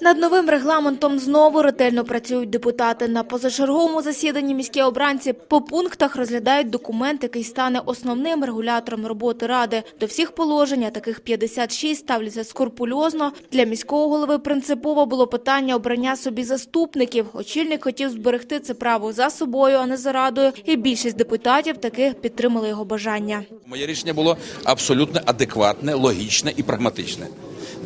Над новим регламентом знову ретельно працюють депутати. На позачерговому засіданні міські обранці по пунктах розглядають документ, який стане основним регулятором роботи ради. До всіх положень, а таких 56, ставляться скрупульозно. Для міського голови принципово було питання обрання собі заступників. Очільник хотів зберегти це право за собою, а не за радою. І більшість депутатів таки підтримали його бажання. Моє рішення було абсолютно адекватне, логічне і прагматичне.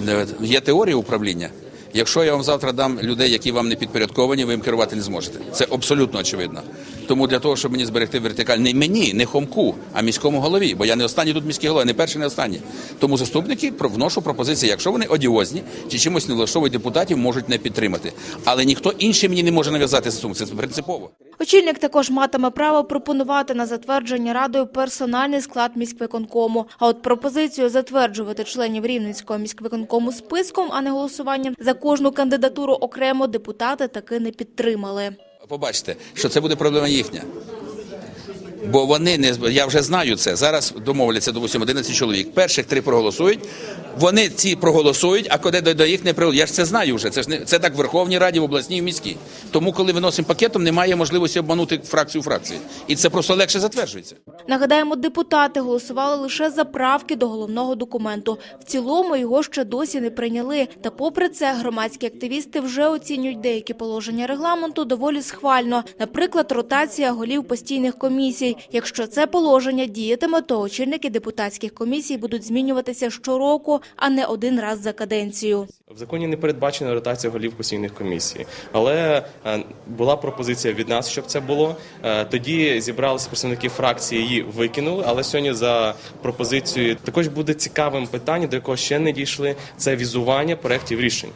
Е, Є теорія управління. Якщо я вам завтра дам людей, які вам не підпорядковані, ви їм керувати не зможете. Це абсолютно очевидно. Тому для того, щоб мені зберегти вертикаль, не мені, не хомку, а міському голові, бо я не останній тут міський голова, не перший, не останній. Тому заступники вношу пропозиції. Якщо вони одіозні чи чимось не влаштовують депутатів, можуть не підтримати. Але ніхто інший мені не може нав'язати заступник. Це принципово. Очільник також матиме право пропонувати на затвердження радою персональний склад міськвиконкому. А от пропозицію затверджувати членів Рівненського міськвиконкому списком, а не голосуванням за кожну кандидатуру окремо депутати таки не підтримали. Побачите, що це буде проблема їхня. Бо вони не я вже знаю це. Зараз домовляться допустимо, 11 чоловік. Перших три проголосують. Вони ці проголосують, а коли до, їх не прийдуть, я ж це знаю вже. Це ж не це так в Верховній Раді, в обласній в міській. Тому, коли виносимо пакетом, немає можливості обманути фракцію фракції, і це просто легше затверджується. Нагадаємо, депутати голосували лише за правки до головного документу. В цілому його ще досі не прийняли. Та попри це, громадські активісти вже оцінюють деякі положення регламенту доволі схвально. Наприклад, ротація голів постійних комісій. Якщо це положення діятиме, то очільники депутатських комісій будуть змінюватися щороку, а не один раз за каденцію. В законі не передбачена ротація голів постійних комісій, але е, була пропозиція від нас, щоб це було. Е, Тоді зібралися представники фракції, її викинули. Але сьогодні за пропозицією також буде цікавим питання, до якого ще не дійшли. Це візування проєктів рішень.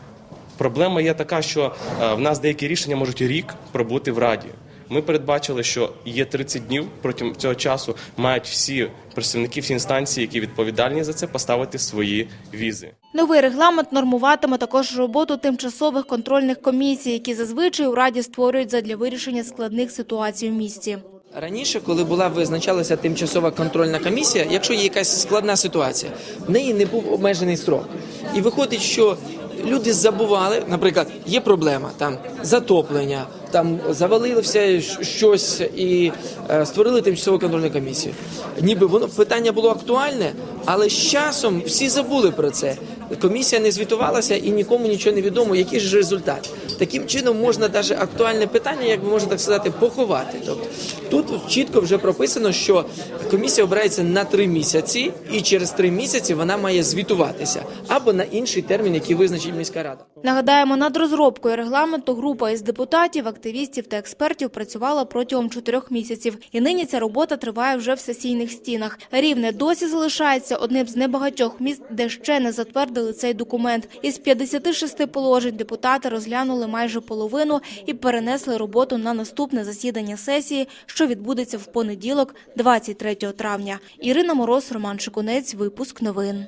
Проблема є така, що е, в нас деякі рішення можуть рік пробути в раді. Ми передбачили, що є 30 днів протягом цього часу мають всі представники, всі інстанції, які відповідальні за це, поставити свої візи. Новий регламент нормуватиме також роботу тимчасових контрольних комісій, які зазвичай у раді створюють задля вирішення складних ситуацій у місті. Раніше, коли була визначалася тимчасова контрольна комісія, якщо є якась складна ситуація, в неї не був обмежений строк. І виходить, що люди забували, наприклад, є проблема там затоплення, там завалили все щось і е, створили тимчасову контрольну комісію. Ніби воно питання було актуальне, але з часом всі забули про це. Комісія не звітувалася і нікому нічого не відомо, який ж результат. Таким чином можна навіть актуальне питання, як можна так сказати, поховати. Тобто тут чітко вже прописано, що комісія обирається на три місяці, і через три місяці вона має звітуватися або на інший термін, який визначить міська рада. Нагадаємо, над розробкою регламенту група із депутатів, активістів та експертів працювала протягом чотирьох місяців. І нині ця робота триває вже в сесійних стінах. Рівне досі залишається одним з небагатьох міст, де ще не затвердили цей документ. Із 56 положень депутати розглянули майже половину і перенесли роботу на наступне засідання сесії, що відбудеться в понеділок, 23 травня. Ірина Мороз, Роман Шикунець, випуск новин.